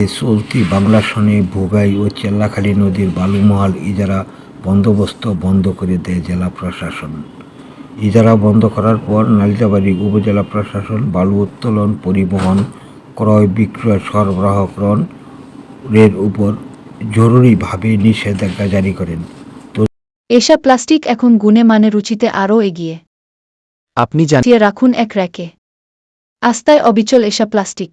চলতি বাংলা সনে ভোগাই ও চেল্লাখালী নদীর বালুমহাল ইজারা বন্দোবস্ত বন্ধ করে দেয় জেলা প্রশাসন। ইজারা বন্ধ করার পর নালিতাবাড়ি উপজেলা প্রশাসন বালু উত্তোলন পরিবহন ক্রয় বিক্রয় সরবরাহকরণ এর উপর জরুরিভাবে নিষেধাজ্ঞা জারি করেন। এসা প্লাস্টিক এখন গুণে মানে রুচিতে আরও এগিয়ে। আপনি জানেন দিয়ে রাখুন এক র্যাকে। আস্তায় অবিচল এসা প্লাস্টিক।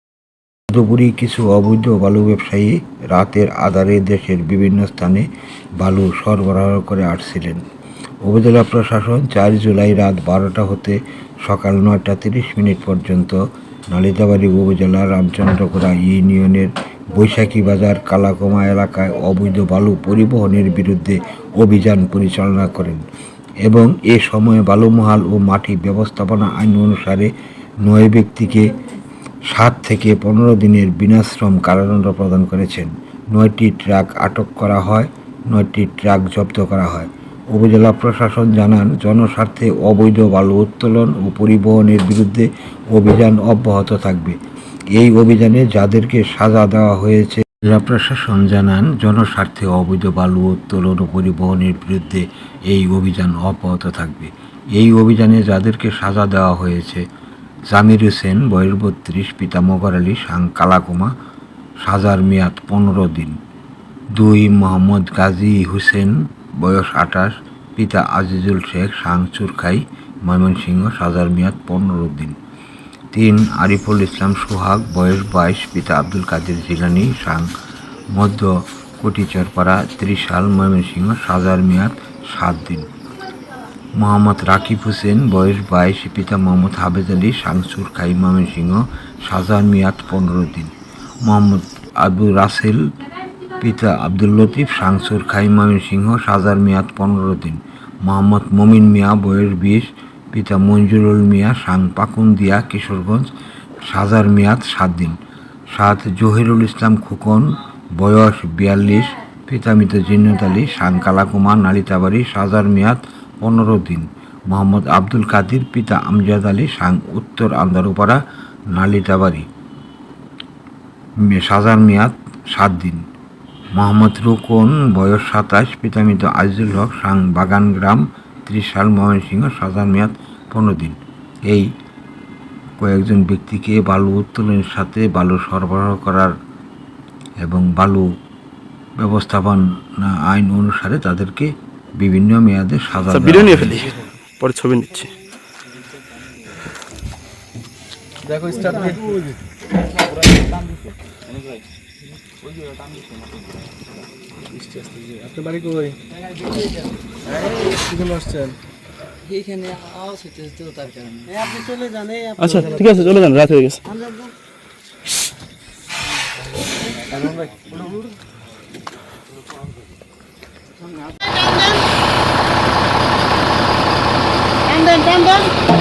দুপুরি কিছু অবৈধ বালু ব্যবসায়ী রাতের আধারে দেশের বিভিন্ন স্থানে বালু সরবরাহ করে আসছিলেন। উপজেলা প্রশাসন চার জুলাই রাত বারোটা হতে সকাল নয়টা তিরিশ মিনিট পর্যন্ত নালিতাবাড়ি উপজেলার রামচন্দ্রপুরা ইউনিয়নের বৈশাখী বাজার কালাকমা এলাকায় অবৈধ বালু পরিবহনের বিরুদ্ধে অভিযান পরিচালনা করেন এবং এ সময়ে বালুমহাল ও মাটি ব্যবস্থাপনা আইন অনুসারে নয় ব্যক্তিকে সাত থেকে পনেরো দিনের বিনাশ্রম কারাদণ্ড প্রদান করেছেন। নয়টি ট্রাক আটক করা হয়, নয়টি ট্রাক জব্দ করা হয়। উপজেলা প্রশাসন জানান, জনস্বার্থে অবৈধ বালু উত্তোলন ও পরিবহনের বিরুদ্ধে অভিযান অব্যাহত থাকবে। এই অভিযানে যাদেরকে সাজা দেওয়া হয়েছে জেলা প্রশাসন জানান, জনস্বার্থে অবৈধ বালু উত্তোলন ও পরিবহনের বিরুদ্ধে এই অভিযান অব্যাহত থাকবে। এই অভিযানে যাদেরকে সাজা দেওয়া হয়েছে জামির হোসেন বয়স বত্রিশ পিতা মগর আলী সাং কালাকুমা, সাজার মেয়াদ পনেরো দিন। দুই, মোহাম্মদ গাজী হোসেন, বয়স আঠাশ, পিতা আজিজুল শেখ সাং চুরখাই, ময়মনসিংহ, সাজার মেয়াদ পনেরো দিন। তিন, আরিফুল ইসলাম সোহাগ, বয়স বাইশ, পিতা আব্দুল কাদের জিলানি সাং মধ্য কোটিচরপাড়া, ত্রিশাল, ময়মনসিংহ, সাজার মেয়াদ সাত দিন। মোহাম্মদ রাকিব হোসেন, বয়স বাইশ, পিতা মোহাম্মদ হাফেজ আলী, শামসুর খাই ময়মনসিংহ সাজার মিয়াদ পনেরো দিন। মোহাম্মদ আবু রাসেল, পিতা আব্দুল লতিফ, শামসুর খাই ময়মনসিংহ সাজার মিয়াদ পনেরো দিন। মোহাম্মদ মমিন মিয়া, বয়স বিশ, পিতা মঞ্জুরুল মিয়া, সাং পাকুন্দিয়া, কিশোরগঞ্জ সাজার মেয়াদ সাত দিন। সাত জহিরুল ইসলাম খোকন, বয়স বিয়াল্লিশ, পিতা মৃত জিন্নত আলী, সাং কালাকুমা নালিতাবাড়ি সাজার মেয়াদ পনেরো দিন। মোহাম্মদ আব্দুল কাদির পিতা আমজাদ আলী সাং উত্তর আন্দারুপাড়া, নালিতাবাড়ি। সাজার মেয়াদ সাত দিন। মোহাম্মদ রুকন, বয়স সাতাশ, পিতা মৃত আজিজুল হক, সাং বাগান গ্রাম ত্রিশ ত্রিশাল ময়মনসিংহ, সাজার মেয়াদ পনেরো দিন। এই কয়েকজন ব্যক্তিকে বালু উত্তোলনের সাথে বালু সরবরাহ করার এবং বালু ব্যবস্থাপনা আইন অনুসারে তাদেরকে বিভিন্ন মেয়াদে সাজা আচ্ছা ভিডিও নিয়ে ফেলি পরে ছবি নিচ্ছি। আপনার বাড়ি কই? আসছেন? এই আপনি আচ্ছা ঠিক আছে চলে যান রাত হয়ে গেছে। টান টান টান